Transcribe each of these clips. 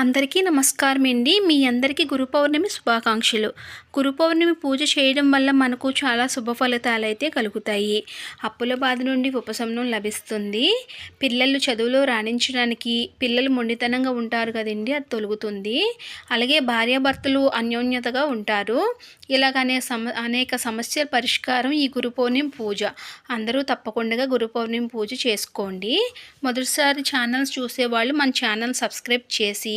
అందరికీ నమస్కారం అండి మీ అందరికీ గురు పౌర్ణమి శుభాకాంక్షలు. గురు పౌర్ణమి పూజ చేయడం వల్ల మనకు చాలా శుభ ఫలితాలు అయితే కలుగుతాయి. అప్పుల బాధ నుండి ఉపశమనం లభిస్తుంది. పిల్లలు చదువులో రాణించడానికి పిల్లలు మొండితనంగా ఉంటారు కదండి అది తొలుగుతుంది. అలాగే భార్యాభర్తలు అన్యోన్యతగా ఉంటారు. ఇలాగనే సమ అనేక సమస్యల పరిష్కారం ఈ గురు పౌర్ణమి పూజ. అందరూ తప్పకుండా గురు పౌర్ణమి పూజ చేసుకోండి. మొదటిసారి ఛానల్స్ చూసేవాళ్ళు మన ఛానల్ సబ్స్క్రైబ్ చేసి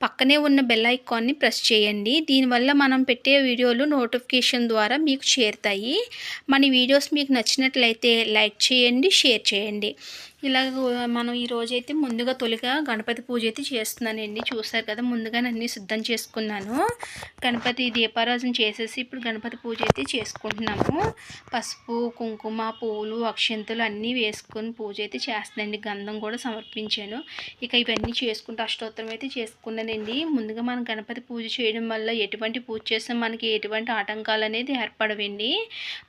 పక్కనే ఉన్న బెల్ ఐకాన్ని ప్రెస్ చేయండి. దీనివల్ల మనం పెట్టే వీడియోలు నోటిఫికేషన్ ద్వారా మీకు చేరుతాయి. మన వీడియోస్ మీకు నచ్చినట్లయితే లైక్ చేయండి షేర్ చేయండి. ఇలాగ మనం ఈరోజు అయితే ముందుగా తొలిగా గణపతి పూజ అయితే చేస్తున్నానండి. చూసారు కదా ముందుగా అన్నీ సిద్ధం చేసుకున్నాను. గణపతి దీపారాజన చేసేసి ఇప్పుడు గణపతి పూజ అయితే చేసుకుంటున్నాము. పసుపు కుంకుమ పూలు అక్షంతలు అన్నీ వేసుకొని పూజ అయితే చేస్తున్నానండి. గంధం కూడా సమర్పించాను. ఇక ఇవన్నీ చేసుకుంటూ అష్టోత్తరం అయితే చేసుకున్నాను చేసుకున్నానండి ముందుగా మనం గణపతి పూజ చేయడం వల్ల ఎటువంటి పూజ చేస్తే మనకి ఎటువంటి ఆటంకాలు అనేది ఏర్పడవండి.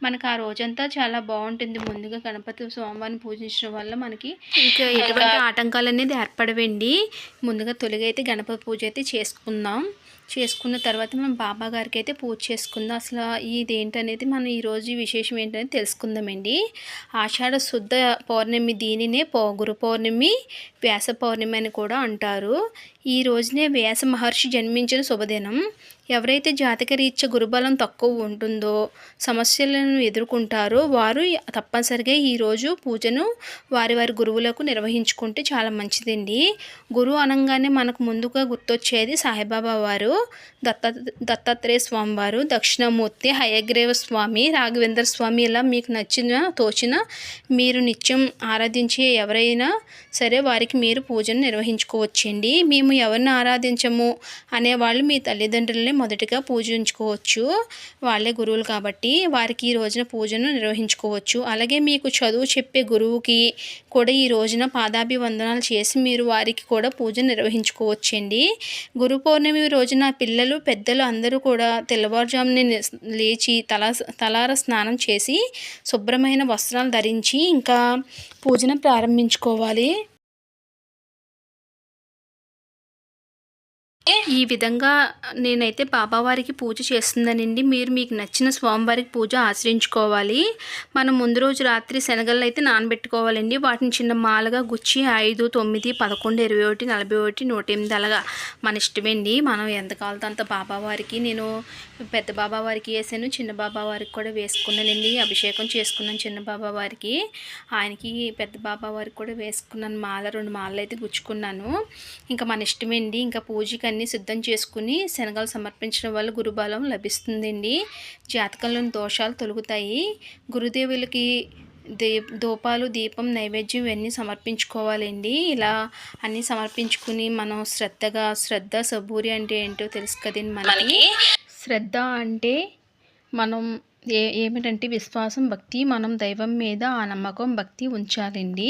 మనకు ఆ రోజంతా చాలా బాగుంటుంది. ముందుగా గణపతి స్వామివారిని పూజించడం వల్ల మనకి ఇంకా ఎటువంటి ఆటంకాలు అనేది ఏర్పడవండి. ముందుగా తొలిగా అయితే గణపతి పూజ అయితే చేసుకుందాం. చేసుకున్న తర్వాత మనం బాబా గారికి అయితే పూజ చేసుకుందాం. అసలు ఇది ఏంటనేది మనం ఈరోజు విశేషం ఏంటనేది తెలుసుకుందామండి. ఆషాఢ శుద్ధ పౌర్ణమి దీనినే పౌ గురు పౌర్ణమి వ్యాస పౌర్ణమి అని కూడా అంటారు. ఈ రోజునే వ్యాస మహర్షి జన్మించిన శుభదినం. ఎవరైతే జాతక రీత్యా గురుబలం తక్కువ ఉంటుందో సమస్యలను ఎదుర్కొంటారో వారు తప్పనిసరిగా ఈరోజు పూజను వారి వారి గురువులకు నిర్వహించుకుంటే చాలా మంచిదండి. గురువు అనగానే మనకు ముందుగా గుర్తొచ్చేది సాయిబాబా వారు దత్త దత్తాత్రేయ స్వామి వారు దక్షిణమూర్తి హయగ్రీవ స్వామి రాఘవేంద్ర స్వామి ఇలా మీకు నచ్చిన తోచిన మీరు నిత్యం ఆరాధించే ఎవరైనా సరే వారికి మీరు పూజను నిర్వహించుకోవచ్చండి. మేము ఎవరిని ఆరాధించము అనేవాళ్ళు మీ తల్లిదండ్రులని మొదటిగా పూజించుకోవచ్చు. వాళ్ళే గురువులు కాబట్టి వారికి ఈ రోజున పూజను నిర్వహించుకోవచ్చు. అలాగే మీకు చదువు చెప్పే గురువుకి కూడా ఈ రోజున పాదాభివందనాలు చేసి మీరు వారికి కూడా పూజ నిర్వహించుకోవచ్చండి. గురు పౌర్ణమి రోజున పిల్లలు పెద్దలు అందరూ కూడా తెల్లవారుజామున లేచి తల తలార స్నానం చేసి శుభ్రమైన వస్త్రాలు ధరించి ఇంకా పూజను ప్రారంభించుకోవాలి. ఈ విధంగా నేనైతే బాబావారికి పూజ చేస్తుందనండి. మీరు మీకు నచ్చిన స్వామివారికి పూజ ఆచరించుకోవాలి. మనం ముందు రోజు రాత్రి శనగలు అయితే నానబెట్టుకోవాలండి. వాటిని చిన్న మాలగా గుచ్చి ఐదు తొమ్మిది పదకొండు ఇరవై ఒకటి నలభై ఒకటి నూట ఎనిమిది అలాగా మన ఇష్టమండి. మనం ఎంత కావాలతో అంత బాబావారికి నేను పెద్ద బాబావారికి వేసాను. చిన్న బాబావారికి కూడా వేసుకున్నానండి. అభిషేకం చేసుకున్నాను చిన్న బాబావారికి. ఆయనకి పెద్ద బాబావారికి కూడా వేసుకున్నాను. మాల రెండు మాలలు అయితే గుచ్చుకున్నాను. ఇంకా మన ఇష్టమండి. ఇంకా పూజకి అన్నీ సిద్ధం చేసుకుని శనగలు సమర్పించడం వల్ల గురుబలం లభిస్తుందండి. జాతకంలోని దోషాలు తొలుగుతాయి. గురుదేవులకి దీ దూపాలు దీపం నైవేద్యం ఇవన్నీ సమర్పించుకోవాలండి. ఇలా అన్నీ సమర్పించుకుని మనం శ్రద్ధగా శ్రద్ధ సబూరి అంటే ఏంటో తెలుసు కదండి మనకి శ్రద్ధ అంటే మనం ఏ ఏమిటంటే విశ్వాసం భక్తి మనం దైవం మీద ఆ నమ్మకం భక్తి ఉంచాలండి.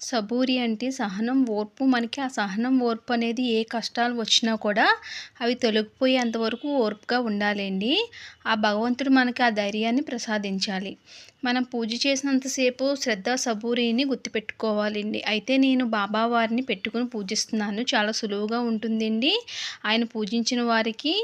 సబూరి అంటే సహనం ఓర్పు. మనకి ఆ సహనం ఓర్పు అనేది ఏ కష్టాలు వచ్చినా కూడా అవి తొలగిపోయేంతవరకు ఓర్పుగా ఉండాలండి. ఆ భగవంతుడు మనకి ఆ ధైర్యాన్ని ప్రసాదించాలి. మనం పూజ చేసినంతసేపు శ్రద్ధ సబూరిని గుర్తుపెట్టుకోవాలండి. అయితే నేను బాబా వారిని పెట్టుకుని పూజిస్తున్నాను. చాలా సులువుగా ఉంటుందండి. ఆయన పూజించిన వారికి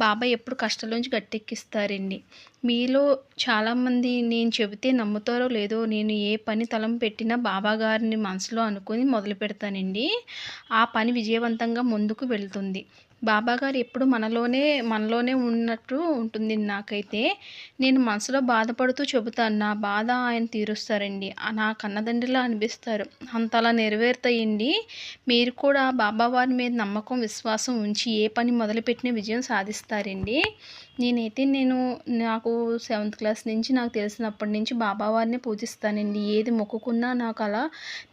బాబా ఎప్పుడు కష్టాల గట్టెక్కిస్తారండి. మీలో చాలామంది నేను చెబితే నమ్ముతారో లేదో నేను ఏ పని తలం పెట్టినా బాబా గారిని మనసులో అనుకుని మొదలు పెడతానండి ఆ పని విజయవంతంగా ముందుకు వెళ్తుంది. బాబాగారు ఎప్పుడు మనలోనే మనలోనే ఉన్నట్టు ఉంటుంది నాకైతే. నేను మనసులో బాధపడుతూ చెబుతాను నా బాధ ఆయన తీరుస్తారండి. నా కన్నదండ్రిలా అనిపిస్తారు. అంతలా నెరవేరుతాయండి. మీరు కూడా బాబావారి మీద నమ్మకం విశ్వాసం ఉంచి ఏ పని మొదలుపెట్టిన విజయం సాధిస్తారండి. నేనైతే నేను నాకు సెవెంత్ క్లాస్ నుంచి నాకు తెలిసినప్పటి నుంచి బాబావారిని పూజిస్తానండి. ఏది మొక్కుకున్నా నాకు అలా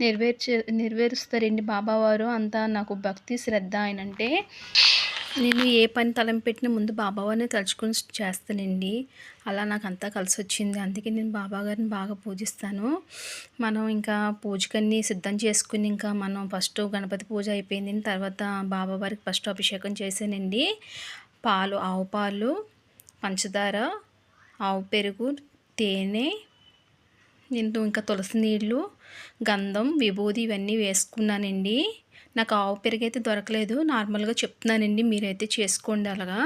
నెరవేర్చే నెరవేరుస్తారండి బాబావారు. అంతా నాకు భక్తి శ్రద్ధ ఆయన అంటే నేను ఏ పని తలం పెట్టిన ముందు బాబావారిని తలుచుకుని చేస్తానండి. అలా నాకు అంతా కలిసి వచ్చింది అందుకే నేను బాబాగారిని బాగా పూజిస్తాను. మనం ఇంకా పూజకన్నీ సిద్ధం చేసుకుని ఇంకా మనం ఫస్ట్ గణపతి పూజ అయిపోయింది. తర్వాత బాబావారికి ఫస్ట్ అభిషేకం చేశానండి. పాలు ఆవు పాలు పంచదార ఆవు పెరుగు తేనె నేను ఇంకా తులసి నీళ్ళు గంధం విభూది ఇవన్నీ వేసుకున్నానండి. నాకు ఆవు పెరుగు అయితే దొరకలేదు. నార్మల్గా చెప్తున్నానండి మీరైతే చేసుకోండి అలాగా.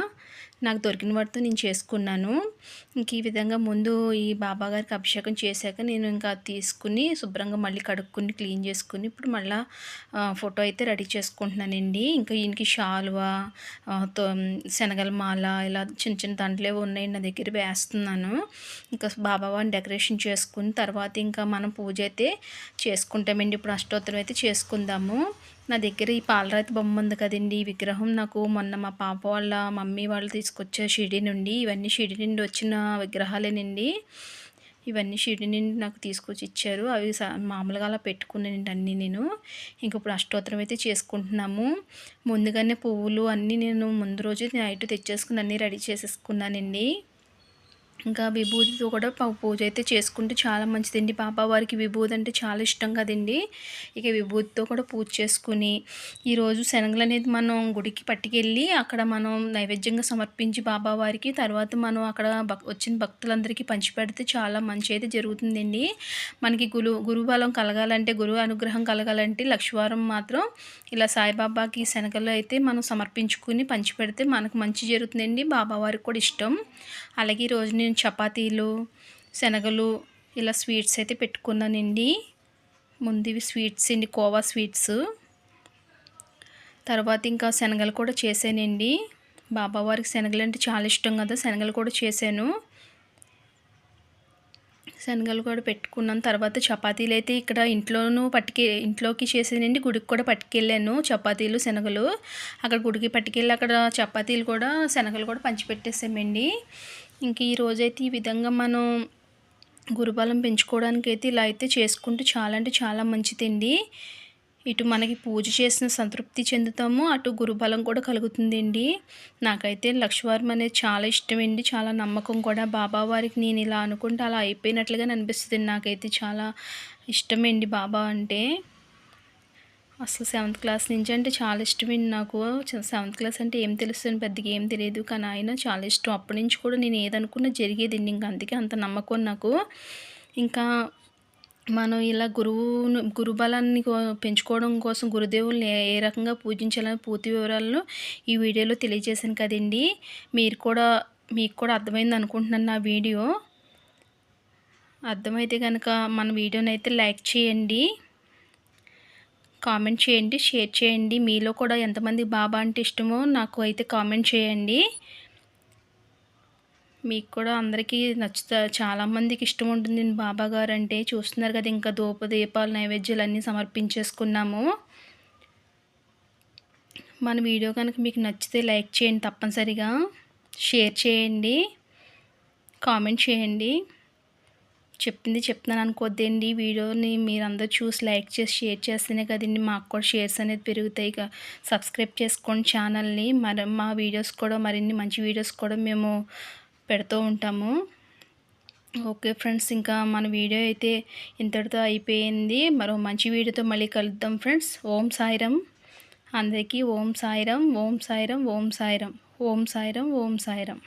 నాకు దొరికిన వాటితో నేను చేసుకున్నాను. ఇంక ఈ విధంగా ముందు ఈ బాబా గారికి అభిషేకం చేశాక నేను ఇంకా తీసుకుని శుభ్రంగా మళ్ళీ కడుక్కుని క్లీన్ చేసుకుని ఇప్పుడు మళ్ళీ ఫోటో అయితే రెడీ చేసుకుంటున్నానండి. ఇంకా ఈయనకి షాల్వా శనగల మాల ఇలా చిన్న చిన్న దండలు ఉన్నాయి నా దగ్గర వేస్తున్నాను. ఇంకా బాబావారిని డెకరేషన్ చేసుకుని తర్వాత ఇంకా మనం పూజ అయితే చేసుకుంటామండి. ఇప్పుడు అష్టోత్తరం అయితే చేసుకుందాము. నా దగ్గర ఈ పాలరాతి బొమ్మ ఉంది కదండి. ఈ విగ్రహం నాకు మొన్న మా పాప వాళ్ళ మమ్మీ వాళ్ళు తీసుకొచ్చే షిడి నుండి ఇవన్నీ షిడి నుండి వచ్చిన విగ్రహాలేనండి. ఇవన్నీ షిడి నుండి నాకు తీసుకొచ్చి ఇచ్చారు. అవి మామూలుగా అలా పెట్టుకున్నానండి అన్నీ నేను. ఇంక ఇప్పుడు అష్టోత్తరం అయితే చేసుకుంటున్నాము. ముందుగానే పువ్వులు అన్నీ నేను ముందు రోజు నైట్ తెచ్చేసుకుని అన్నీ రెడీ చేసేసుకున్నానండి. ఇంకా విభూతితో కూడా పూజ అయితే చేసుకుంటే చాలా మంచిదండి. వారికి విభూతి అంటే చాలా ఇష్టం కదండి ఇక విభూతితో కూడా పూజ చేసుకుని ఈరోజు శనగలు అనేది మనం గుడికి పట్టుకెళ్ళి అక్కడ మనం నైవేద్యంగా సమర్పించి బాబావారికి తర్వాత మనం అక్కడ వచ్చిన భక్తులందరికీ పంచిపెడితే చాలా మంచి అయితే జరుగుతుందండి. మనకి గురు గురుబలం కలగాలంటే గురువు అనుగ్రహం కలగాలంటే లక్షవారం మాత్రం ఇలా సాయిబాబాకి శనగలు అయితే మనం సమర్పించుకుని పంచిపెడితే మనకు మంచి జరుగుతుందండి. బాబావారికి కూడా ఇష్టం. అలాగే ఈరోజు నేను చపాతీలు శనగలు ఇలా స్వీట్స్ అయితే పెట్టుకున్నానండి. ముందు ఇవి స్వీట్స్ అండి కోవా స్వీట్స్. తర్వాత ఇంకా శనగలు కూడా చేశానండి. బాబావారికి శనగలు అంటే చాలా ఇష్టం కదా శనగలు కూడా చేశాను. శనగలు కూడా పెట్టుకున్నాను. తర్వాత చపాతీలు అయితే ఇక్కడ ఇంట్లోనూ పట్టుకే ఇంట్లోకి చేసేనండి గుడికి కూడా పట్టుకెళ్ళాను చపాతీలు శనగలు. అక్కడ గుడికి పట్టుకెళ్ళి అక్కడ చపాతీలు కూడా శనగలు కూడా పంచిపెట్టేసామండి. ఇంక ఈ రోజైతే ఈ విధంగా మనం గురుబలం పెంచుకోవడానికి అయితే ఇలా అయితే చేసుకుంటే చాలా అంటే చాలా మంచిదండి. ఇటు మనకి పూజ చేసిన సంతృప్తి చెందుతాము అటు గురుబలం కూడా కలుగుతుందండి. నాకైతే లక్ష్మీవారం అనేది చాలా ఇష్టమండి చాలా నమ్మకం కూడా. బాబా వారికి నేను ఇలా అనుకుంటే అలా అయిపోయినట్లుగా అనిపిస్తుంది నాకైతే చాలా ఇష్టమండి బాబా అంటే. అసలు సెవెంత్ క్లాస్ నుంచి అంటే చాలా ఇష్టమైంది నాకు. సెవెంత్ క్లాస్ అంటే ఏం తెలుస్తుంది? పెద్దగా ఏం తెలియదు. కానీ ఆయన చాలా ఇష్టం. అప్పటి నుంచి కూడా నేను ఏదనుకున్నా జరిగేదండి ఇంకా అందుకే అంత నమ్మకం నాకు. ఇంకా మనం ఇలా గురువును గురుబలాన్ని పెంచుకోవడం కోసం గురుదేవుల్ని ఏ రకంగా పూజించాలని పూర్తి వివరాలను ఈ వీడియోలో తెలియజేశాను కదండి. మీరు కూడా మీకు కూడా అర్థమైంది అనుకుంటున్నాను నా వీడియో. అర్థమైతే కనుక మన వీడియోని అయితే లైక్ చేయండి. కామెంట్ చేయండి షేర్ చేయండి. మీలో కూడా ఎంతమంది బాబా అంటే ఇష్టమో నాకు అయితే కామెంట్ చేయండి. మీకు కూడా అందరికీ నచ్చుతా చాలామందికి ఇష్టం ఉంటుంది బాబా గారు అంటే. చూస్తున్నారు కదా ఇంకా ధూప దీపాలు నైవేద్యాలు అన్నీ సమర్పించేసుకున్నాము. మన వీడియో కనుక మీకు నచ్చితే లైక్ చేయండి తప్పనిసరిగా. షేర్ చేయండి కామెంట్ చేయండి. చెప్పింది చెప్తున్నాను అనుకోద్దండి. వీడియోని మీరందరూ చూసి లైక్ చేసి షేర్ చేస్తేనే కదండి మాకు కూడా షేర్స్ అనేది పెరుగుతాయి. ఇక సబ్స్క్రైబ్ చేసుకోండి ఛానల్ని. మరి మా వీడియోస్ కూడా మరిన్ని మంచి వీడియోస్ కూడా మేము పెడుతూ ఉంటాము. ఓకే ఫ్రెండ్స్ ఇంకా మన వీడియో అయితే ఇంతటితో అయిపోయింది. మరో మంచి వీడియోతో మళ్ళీ కలుద్దాం ఫ్రెండ్స్. ఓం సాయిరం అందరికీ ఓం సాయిరం ఓం సాయిరం ఓం సాయిరం ఓం సాయిరం ఓం సాయిరం